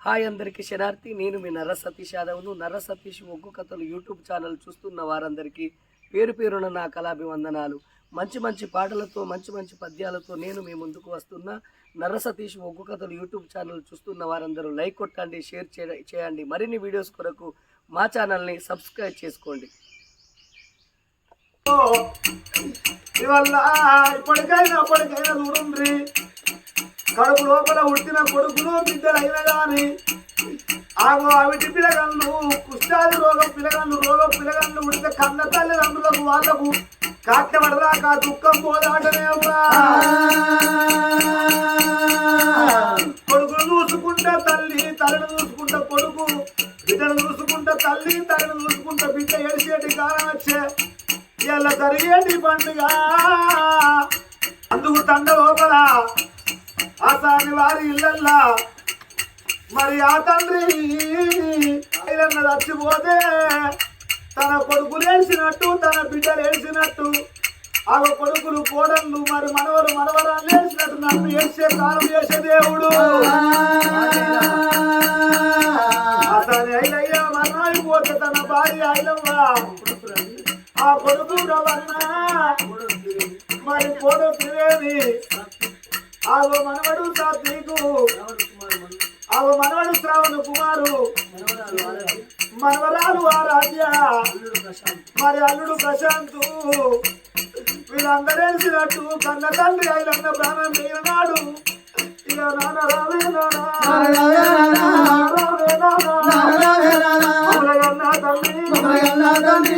Hi అందరికీ శనార్థి నేను మీ నర్ర సతీష్ యాదవ్ను. నర్ర సతీష్ ఒగ్గు కథలు యూట్యూబ్ ఛానల్ చూస్తున్న వారందరికీ పేరు పేరున నా కళాభివందనాలు. మంచి మంచి పాటలతో మంచి మంచి పద్యాలతో నేను మీ ముందుకు వస్తున్న. నర్ర సతీష్ ఒగ్గు కథలు యూట్యూబ్ ఛానల్ చూస్తున్న వారందరూ లైక్ కొట్టండి షేర్ చేయ- చేయండి. మరిన్ని వీడియోస్ కొరకు మా ఛానల్ని సబ్స్క్రైబ్ చేసుకోండి. ఇవల్ల ఇప్పటికైనా అప్పటికైనా చూడండి. కడుపు లోపల పుట్టిన కొడుకులు బిడ్డలైన గాని ఆగో అవిటి పిలగన్లు కుష్టాది రోగం పిలగన్లు రోగం పిలగన్లు ఉడితే కన్న తల్లిదండ్రులకు వాళ్ళకు కాట్యపడదాకా దుఃఖం పోదాటనే అవ్వా. కొడుకును చూసుకుంటా తల్లి తల్లిని చూసుకుంటా కొడుకు బిడ్డను చూసుకుంటా తల్లి తల్లిని చూసుకుంటా బిడ్డ ఎడిసేటి కాలం వచ్చే ఇలా జరిగేటి పండుగ. అందుకు తండ లోపల ఆ వారి ఇళ్ళల్లా. మరి ఆ తండ్రి ఆయన చచ్చిపోతే తన కొడుకులు వేసినట్టు తన బిడ్డలు వేసినట్టు ఆ కొడుకులు కోడళ్ళు మరి మనవరు మనవరాలు వేసినట్టు నన్ను వేసే కాలం చేసే దేవుడు. అతని అయినయ్యా మరణాలు పోతే తన భార్య అయినవ్వ ఆ కొడుకు రవణ మరి కొడు తినేది ఆగో మనవడు సాత్వికు ఆగో మనవడు శ్రావణ కుమారు. మనవరాలు ఆరాధ్య. మరి అల్లుడు ప్రశాంతు. వీళ్ళందరూ వేసినట్టు కన్న తండ్రి అయిన ప్రాణం నాడు ఇక నాన్న రావే నాన్న. తల్లి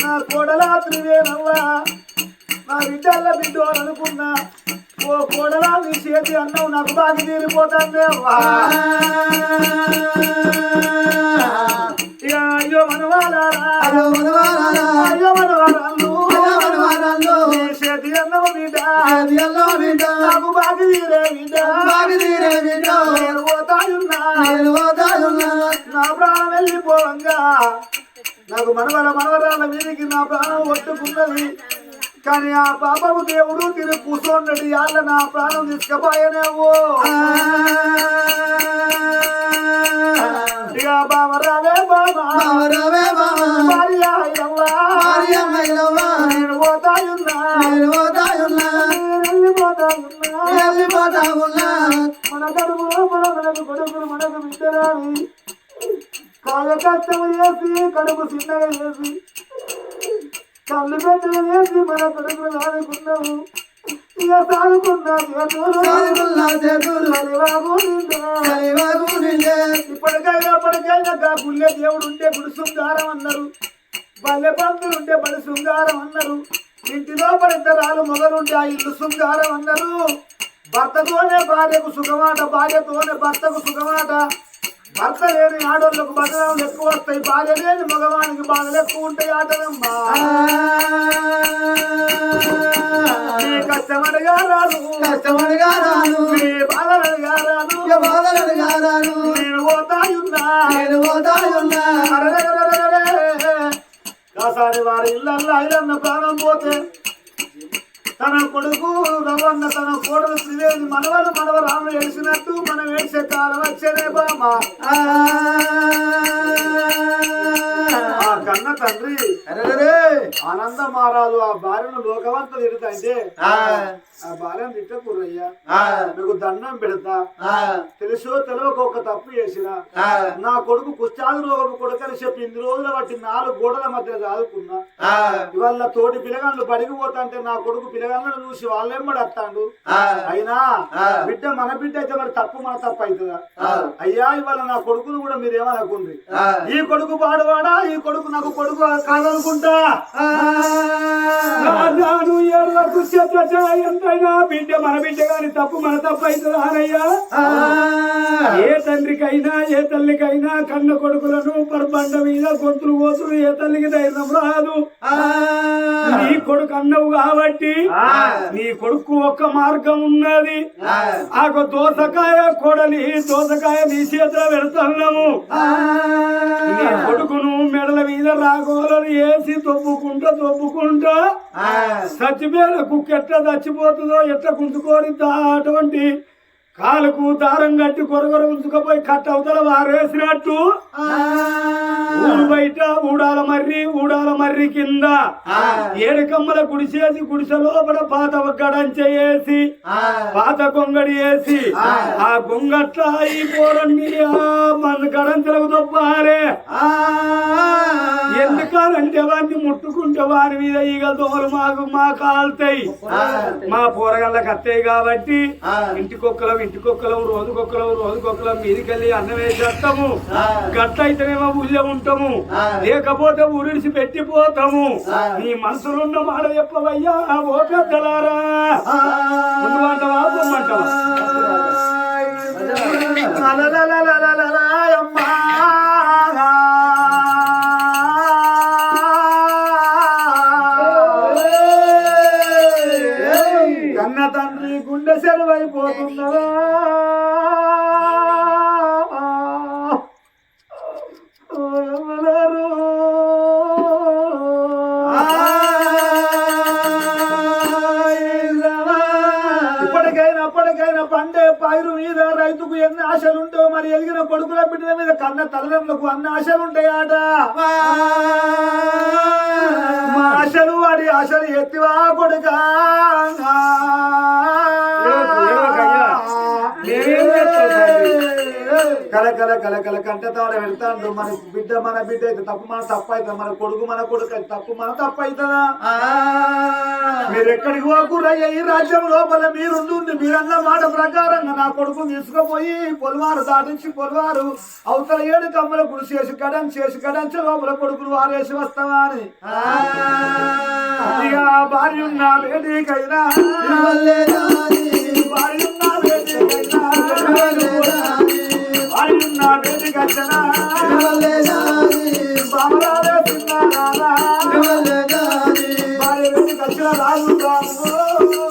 నా కోడలాత్రి వేనవ్వా నా బిడ్డల్ల బిడ్డు అనుకున్నా ఓ కోడలా నీ చేతి అన్నం నాకు బాగా తీరిపోతుంది అవ్వా అయ్యో మనవాడారా అయ్యో మనవాడాలు నా ప్రాణం వెళ్ళిపోవంగా. నాకు మనవర మనవరాల మీదకి నా ప్రాణం ఒట్టుకున్నది. కానీ ఆ పాపము దేవుడు తిరిగి కూర్చోండి వాళ్ళ నా ప్రాణం తీసుకుపోయేనేవో. ఇక బాబా నేను పోతాయున్నా వెళ్ళిపోతాయున్నా. మన మనకు కొడుకులు మనకు బిడ్డరాని కాయ కష్టం చేసి కడుపు చిన్నగా చేసి కళ్ళు పెద్దగా చేసి మన కొడుకులు ఆడుకున్నాము ఇక సాగుకున్నా ఇప్పటికైనా అప్పటికైనా గా గుళ్ళే దేవుడు ఉంటే గుడి శృంగారం అన్నారు బల్లె పంతులు ఉంటే బడి శృంగారం అన్నారు ఇంటి లోపల ఇద్దరాలు మొదలుంటే ఆ ఇల్లు శృంగారం అన్నారు భర్తతోనే భార్యకు సుఖమాట భార్యతోనే భర్తకు సుఖమాట. భర్త లేని ఆడోళ్ళకు బదనాలు ఎక్కువ వస్తాయి భార్య లేని మగవానికి బాధలు ఎక్కువ ఉంటాయి ఆటలమ్మా కష్టమడగా నేను పోతాయున్నా. కాసారి వారి ఇళ్ళల్లో ఐదన్న ప్రాణం పోతే తన కొడుకు రవన్న తన కోడలు శ్రీదేవి మనవలు మనవరాము ఏడిసినట్టు మనం ఏడిసే కాలం వచ్చేదే బామా ఆనంద మహారాజు ఆ భార్యను లోకవంత తిడుతుంటే ఆ. ఆ భార్యను తిట్టకూరయ్యా. మీకు దండం పెడతా. తెలుసో తెలియక ఒక తప్పు చేసిన. నా కొడుకు కుష్టాది రోగం కొడుకని చెప్పి ఇన్ని రోజులు బట్టి నాలుగు గోడల మధ్య చదువుకున్నా ఇవాళ తోటి పిల్లగాళ్ళు పడిగిపోతాంటే నా కొడుకు పిల్లగాళ్ళను చూసి వాళ్ళేమ్మడి వస్తాడు అయినా. బిడ్డ మన బిడ్డ అయితే మరి తప్పు మన తప్పు అవుతుందా. అయ్యా ఇవాళ నా కొడుకును కూడా మీరు ఏమనుకుంది? ఆ. ఈ కొడుకు పాడువాడా? ఈ కొడుకు నాకు కొడుకు కాదనుకుంటా? రాజాను ఏళ్ళకు చెత్త ఎంతైనా బిడ్డ మన బిడ్డ గాని తప్పు మన తప్పు అవుతుందా అనయ్యా ఏ తండ్రికైనా ఏ తల్లికైనా కన్న కొడుకులను పరబండ మీద గొంతులు కోతులు ఏ తల్లికి ధైర్యం రాదు. కొడుకు అన్నవు కాబట్టి నీ కొడుకు ఒక్క మార్గం ఉన్నది. ఆ. దోసకాయ కొడలి దోసకాయ నీ చేతిలో పెడుతున్నాము. నీ కొడుకును మెడల మీద రాగోలని వేసి తొప్పుకుంటా తొప్పుకుంటా చచ్చిపోయిన కుక్క ఎట్లా చచ్చిపోతుందో ఎట్లా దా- అటువంటి కాలుకు దారం కట్టి కొరగొర ఉంచుకపోయి కట్ట అవతల వారేసినట్టు. ఊరు బయట ఊడాల మర్రి ఊడాల మర్రి కింద ఏడు కమ్మల గుడిసేసి గుడిసె లోపల పాత గడంచేసి పాత గొంగడి వేసి ఆ. గొంగట్ల ఈ పోరన్ని ఆ మన గడంచలకు ఎందుకనంటే వాడిని ముట్టుకుంటే వారి మీద ఈగ దోమలు మాకు మా కాలుతాయి. మా పోరగాళ్ళకి అత్తయ్య కాబట్టి ఇంటికొక్కలం ఇంటికొక్కలం రోజుకొక్కలం రోజుకొక్కలం మీదికెళ్ళి అన్నం వేసేస్తాము గట్ల అయితేనేమో ఊళ్ళో ఉంటాము. లేకపోతే ఊరిడిసి పెట్టిపోతాము. నీ మనసులో ఉన్న మాట చెప్పవయ్యా ఓ పెద్దలారా. ముందుమంటావా? అమ్మా. గుండె సెలవైపోతున్నదా ఇప్పటికైనా అప్పటికైనా పండే పైరు మీద రైతుకు ఎన్ని ఆశలు ఉంటాయో మరి ఎదిగిన కొడుకుల బిడ్డల మీద కన్న తల్లిదండ్రులకు అన్ని ఆశలు ఉంటాయాట మా ఆశలు వాడి ఆశలు ఎత్తివా కొడుకా. కల కల కల కల కంట తాడ పెడతాడు మన బిడ్డ మన బిడ్డ అయితే తప్పు మన తప్పు అవుతుంది మన కొడుకు మన కొడుకు అయితే తప్పు మన తప్పు అవుతుందా మీరు ఎక్కడికి పోకురయ్య ఈ రాజ్యం లోపల మీరుండి మీరన్న మాట ప్రకారంగా నా కొడుకు తీసుకుపోయి పొలవారు దాటించి పొలవారు అవతల ఏడు కమ్మల గుడి చేసి కడం చేసి కడంచి లోపల కొడుకును వారేసి వస్తావా అని. భార్య ఉన్న వేదికైనా భార్య ఉన్న భార్య ఉన్న రాజు రాము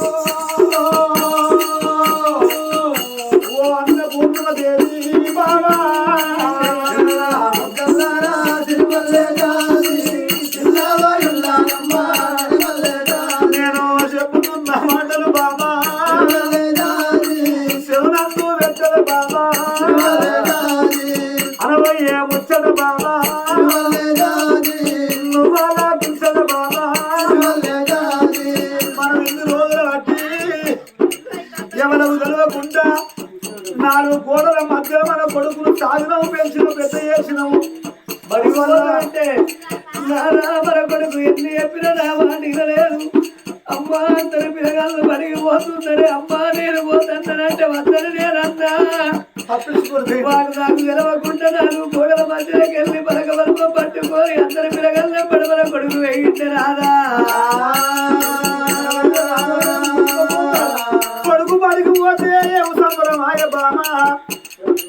నాలుగు గోడల మధ్య మన కొడుకును సాగినవు పెంచినవు పెద్ద చేసినావు మరి అంటే మన కొడుకు ఎన్ని చెప్పినా నా మాట వినలేదు. అమ్మా అందరి పిల్లగాళ్ళు పనికి పోతుందరే అమ్మా నేను పోతానంటే వద్దని నేనన్నా వాడు నాకు గెలవకుండా నాకు గోడల మధ్యలోకి వెళ్ళి పలక వరకు పట్టుకొని అందరి పిల్లగాళ్ళ పడవల కొడుకు వేయించే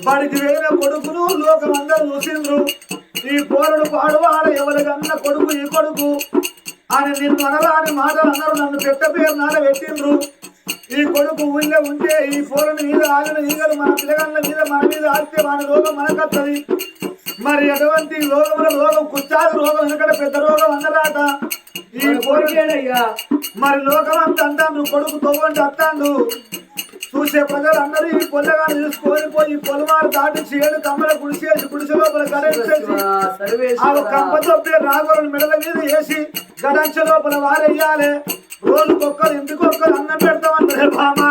బడికి వెళ్ళిన కొడుకును లోకం అందరూ చూసిండ్రు. ఈ పోరడు పాడువాడ ఎవరికన్నా కొడుకు ఈ కొడుకు. అని నిన్ను అనరాని మాటలు అన్నారు నన్ను పెట్ట పేరు నాడ పెట్టిండ్రు. ఈ కొడుకు ఊళ్ళో ఉంటే ఈ పోరని మీద ఆగిన ఈగలు మన పిల్లగాళ్ళ మీద మన మీద ఆడితే మన రోగం మనకత్తది. మరి ఎటువంటి రోగముల రోగం కుచ్చాది రోగం ఎందుకంటే పెద్ద రోగం అన్నరాట. ఈ పోరడయ్యా మరి లోకం అంత అంటాను కొడుకు తవ్వండి అత్తాండు. చూసే ప్రజలు అందరూ ఈ పొల్లగాను తీసుకొని పోయి పొలమారు దాటి చేడు కమ్మల గుడిసేసి గుడిసె లోపల గడించేసి ఆ కంపతో రాగోలను మెడల మీద వేసి గడంచ లోపల వారెయ్యాలి రోజుకొక్కరు ఎందుకొక్కరు అన్నం పెడతామన్నారు బామా.